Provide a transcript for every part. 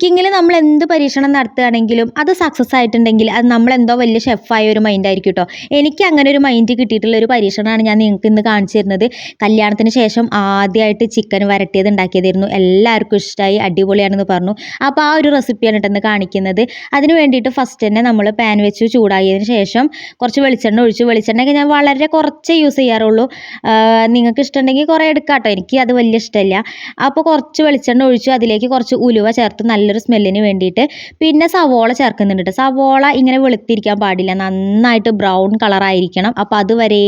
കുക്കിങ്ങിൽ നമ്മൾ എന്ത് പരീക്ഷണം നടത്തുകയാണെങ്കിലും അത് സക്സസ് ആയിട്ടുണ്ടെങ്കിൽ അത് നമ്മളെന്തോ വലിയ ഷെഫായ ഒരു മൈൻഡ് ആയിരിക്കും കേട്ടോ എനിക്ക് അങ്ങനെ ഒരു മൈൻഡ് കിട്ടിയിട്ടുള്ള ഒരു പരീക്ഷണമാണ് ഞാൻ നിങ്ങൾക്ക് ഇന്ന് കാണിച്ചു തരുന്നത്. കല്യാണത്തിന് ശേഷം ആദ്യമായിട്ട് ചിക്കൻ വരട്ടിയത് ഉണ്ടാക്കിയതായിരുന്നു. എല്ലാവർക്കും ഇഷ്ടമായി അടിപൊളിയാണെന്ന് പറഞ്ഞു. അപ്പോൾ ആ ഒരു റെസിപ്പിയാണ് കേട്ടോ ഇന്ന് കാണിക്കുന്നത്. അതിന് വേണ്ടിയിട്ട് ഫസ്റ്റ് തന്നെ നമ്മൾ പാൻ വെച്ച് ചൂടാക്കിയതിന് ശേഷം കുറച്ച് വെളിച്ചെണ്ണ ഒഴിച്ചു. വെളിച്ചെണ്ണയൊക്കെ ഞാൻ വളരെ കുറച്ചേ യൂസ് ചെയ്യാറുള്ളൂ. നിങ്ങൾക്ക് ഇഷ്ടമുണ്ടെങ്കിൽ കുറേ എടുക്കാം കേട്ടോ എനിക്ക് അത് വലിയ ഇഷ്ടമില്ല. അപ്പോൾ കുറച്ച് വെളിച്ചെണ്ണ ഒഴിച്ചു. അതിലേക്ക് കുറച്ച് ഉലുവ ചേർത്ത് നല്ലൊരു സ്മെല്ലിന് വേണ്ടിയിട്ട് പിന്നെ സവോള ചേർക്കുന്നുണ്ട് കേട്ടോ സവോള ഇങ്ങനെ വെളുത്തിരിക്കാൻ പാടില്ല. നന്നായിട്ട് ബ്രൗൺ കളറായിരിക്കണം അപ്പോൾ അതുവരെ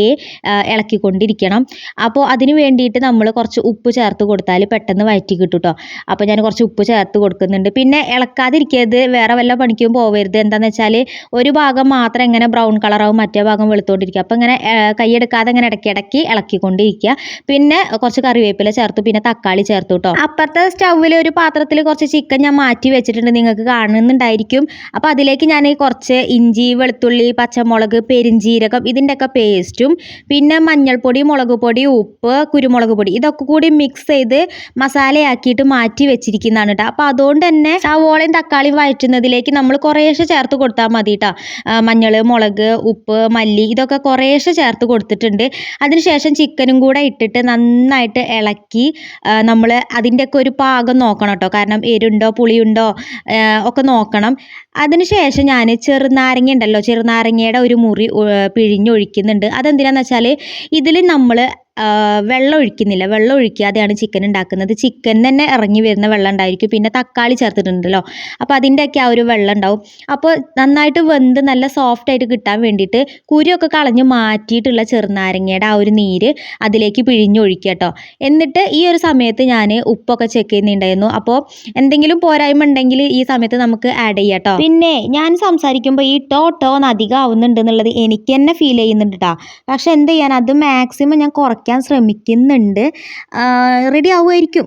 ഇളക്കിക്കൊണ്ടിരിക്കണം. അപ്പോൾ അതിന് വേണ്ടിയിട്ട് നമ്മൾ കുറച്ച് ഉപ്പ് ചേർത്ത് കൊടുത്താൽ പെട്ടെന്ന് വയറ്റി കിട്ടും കേട്ടോ അപ്പോൾ ഞാൻ കുറച്ച് ഉപ്പ് ചേർത്ത് കൊടുക്കുന്നുണ്ട്. പിന്നെ ഇളക്കാതിരിക്കരുത്. വേറെ വല്ല പണിക്കും പോവരുത്. എന്താണെന്ന് വെച്ചാൽ ഒരു ഭാഗം മാത്രം ഇങ്ങനെ ബ്രൗൺ കളറാവും മറ്റേ ഭാഗം വെളുത്തോണ്ടിരിക്കുക അപ്പോൾ ഇങ്ങനെ കൈയെടുക്കാതെ ഇങ്ങനെ ഇടയ്ക്കിടയ്ക്ക് ഇളക്കിക്കൊണ്ടിരിക്കുക. പിന്നെ കുറച്ച് കറിവേപ്പില ചേർത്തു പിന്നെ തക്കാളി ചേർത്തു കേട്ടോ അപ്പുറത്തെ സ്റ്റൗവിൽ ഒരു പാത്രത്തിൽ കുറച്ച് ചിക്കൻ ഞാൻ വെച്ചിട്ടുണ്ട് നിങ്ങൾക്ക് കാണുന്നുണ്ടായിരിക്കും. അപ്പോൾ അതിലേക്ക് ഞാൻ കുറച്ച് ഇഞ്ചി വെളുത്തുള്ളി പച്ചമുളക് പെരിഞ്ജീരകം ഇതിന്റെയൊക്കെ പേസ്റ്റും പിന്നെ മഞ്ഞൾപ്പൊടി മുളക് പൊടി ഉപ്പ് കുരുമുളക് പൊടി ഇതൊക്കെ കൂടി മിക്സ് ചെയ്ത് മസാലയാക്കിയിട്ട് മാറ്റി വെച്ചിരിക്കുന്നതാണ് കേട്ടോ അപ്പോൾ അതുകൊണ്ട് തന്നെ സവോളയും തക്കാളിയും വഴറ്റുന്നതിലേക്ക് നമ്മൾ കുറേശ്ശെ ചേർത്ത് കൊടുത്താൽ മതി കേട്ടോ മഞ്ഞൾ മുളക് ഉപ്പ് മല്ലി ഇതൊക്കെ കുറേശ്ശെ ചേർത്ത് കൊടുത്തിട്ടുണ്ട്. അതിനുശേഷം ചിക്കനും കൂടെ ഇട്ടിട്ട് നന്നായിട്ട് ഇളക്കി നമ്മൾ അതിന്റെയൊക്കെ ഒരു പാകം നോക്കണം കേട്ടോ കാരണം എരുണ്ടോ പുളിയുണ്ടോ ആ, ഒക്കെ നോക്കണം. അതിനുശേഷം ഞാൻ ചെറുനാരങ്ങ ഉണ്ടല്ലോ ചെറുനാരങ്ങയുടെ ഒരു മുറി പിഴിഞ്ഞൊഴിക്കുന്നുണ്ട്. അതെന്തിനാണെന്ന് വെച്ചാൽ ഇതിൽ നമ്മൾ വെള്ളം ഒഴിക്കുന്നില്ല. വെള്ളം ഒഴിക്കാതെയാണ് ചിക്കൻ ഉണ്ടാക്കുന്നത്. ചിക്കൻ തന്നെ ഇറങ്ങി വരുന്ന വെള്ളം ഉണ്ടായിരിക്കും. പിന്നെ തക്കാളി ചേർത്തിട്ടുണ്ടല്ലോ. അപ്പോൾ അതിന്റെയൊക്കെ ആ ഒരു വെള്ളം ഉണ്ടാവും. അപ്പോൾ നന്നായിട്ട് വെന്ത് നല്ല സോഫ്റ്റ് ആയിട്ട് കിട്ടാൻ വേണ്ടിയിട്ട് കുരുവൊക്കെ കളഞ്ഞ് മാറ്റിയിട്ടുള്ള ചെറുനാരങ്ങയുടെ ആ ഒരു നീര് അതിലേക്ക് പിഴിഞ്ഞൊഴിക്കുക കേട്ടോ. എന്നിട്ട് ഈ ഒരു സമയത്ത് ഞാൻ ഉപ്പൊക്കെ ചെക്ക് ചെയ്യുന്നുണ്ടായിരുന്നു. അപ്പോൾ എന്തെങ്കിലും പോരായ്മ ഉണ്ടെങ്കിൽ ഈ സമയത്ത് നമുക്ക് ആഡ് ചെയ്യാം കേട്ടോ. പിന്നെ ഞാൻ സംസാരിക്കുമ്പോൾ ഈ ടോ ടോ എന്ന് അധികം ആവുന്നുണ്ട് എന്നുള്ളത് എനിക്ക് തന്നെ ഫീൽ ചെയ്യുന്നുണ്ട് കേട്ടോ പക്ഷെ എന്ത് ചെയ്യാൻ? അത് മാക്സിമം ഞാൻ കുറയ്ക്കാൻ ശ്രമിക്കുന്നുണ്ട്. റെഡി ആവുമായിരിക്കും.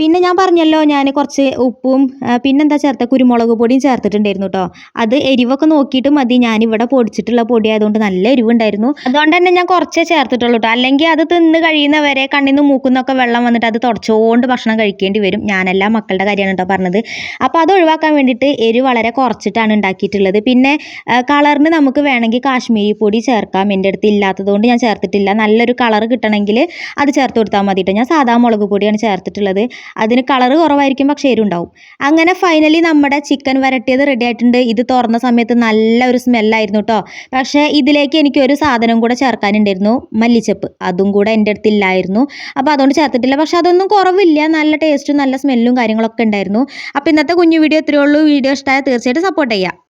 പിന്നെ ഞാൻ പറഞ്ഞല്ലോ ഞാൻ കുറച്ച് ഉപ്പും പിന്നെന്താ ചേർത്ത കുരുമുളക് പൊടിയും ചേർത്തിട്ടുണ്ടായിരുന്നു കേട്ടോ അത് എരിവൊക്കെ നോക്കിയിട്ട് മതി. ഞാനിവിടെ പൊടിച്ചിട്ടുള്ള പൊടി ആയതുകൊണ്ട് നല്ല എരിവുണ്ടായിരുന്നു. അതുകൊണ്ട് തന്നെ ഞാൻ കുറച്ചേ ചേർത്തിട്ടുള്ളൂ കേട്ടോ അല്ലെങ്കിൽ അത് തിന്ന് കഴിയുന്നവരെ കണ്ണിൽ നിന്ന് മൂക്കുന്നൊക്കെ വെള്ളം വന്നിട്ട് അത് തുടച്ചുകൊണ്ട് ഭക്ഷണം കഴിക്കേണ്ടി വരും. ഞാനല്ല മക്കളുടെ കാര്യമാണ് കേട്ടോ പറഞ്ഞത്. അപ്പോൾ അത് ഒഴിവാക്കാൻ വേണ്ടിയിട്ട് എരിവ് വളരെ കുറച്ചിട്ടാണ് ഉണ്ടാക്കിയിട്ടുള്ളത്. പിന്നെ കളറിന് നമുക്ക് വേണമെങ്കിൽ കാശ്മീരി പൊടി ചേർക്കാം. എന്റെ അടുത്ത് ഇല്ലാത്തതുകൊണ്ട് ഞാൻ ചേർത്തിട്ടില്ല. നല്ലൊരു കളർ കിട്ടണമെങ്കിൽ അത് ചേർത്ത് കൊടുത്താൽ മതി കേട്ടോ ഞാൻ സാധാ മുളക് പൊടിയാണ് ചേർത്തിട്ടുള്ളത്. അതിന് കളർ കുറവായിരിക്കും പക്ഷേ എരിവുണ്ടാവും. അങ്ങനെ ഫൈനലി നമ്മുടെ ചിക്കൻ വരട്ടിയത് റെഡി ആയിട്ടുണ്ട്. ഇത് തുറന്ന സമയത്ത് നല്ല ഒരു സ്മെല്ലായിരുന്നു കേട്ടോ പക്ഷേ ഇതിലേക്ക് എനിക്ക് ഒരു സാധനം കൂടെ ചേർക്കാനുണ്ടായിരുന്നു മല്ലിച്ചപ്പ്. അതും കൂടെ എന്റെ അടുത്ത് ഇല്ലായിരുന്നു. അപ്പോൾ അതുകൊണ്ട് ചേർത്തിട്ടില്ല. പക്ഷേ അതൊന്നും കുറവില്ല. നല്ല ടേസ്റ്റും നല്ല സ്മെല്ലും കാര്യങ്ങളൊക്കെ ഉണ്ടായിരുന്നു. അപ്പോൾ ഇന്നത്തെ കുഞ്ഞു വീഡിയോ ഇത്രയേ ഉള്ളൂ. വീഡിയോ ഇഷ്ടമായ തീർച്ചയായിട്ടും സപ്പോർട്ട് ചെയ്യുക.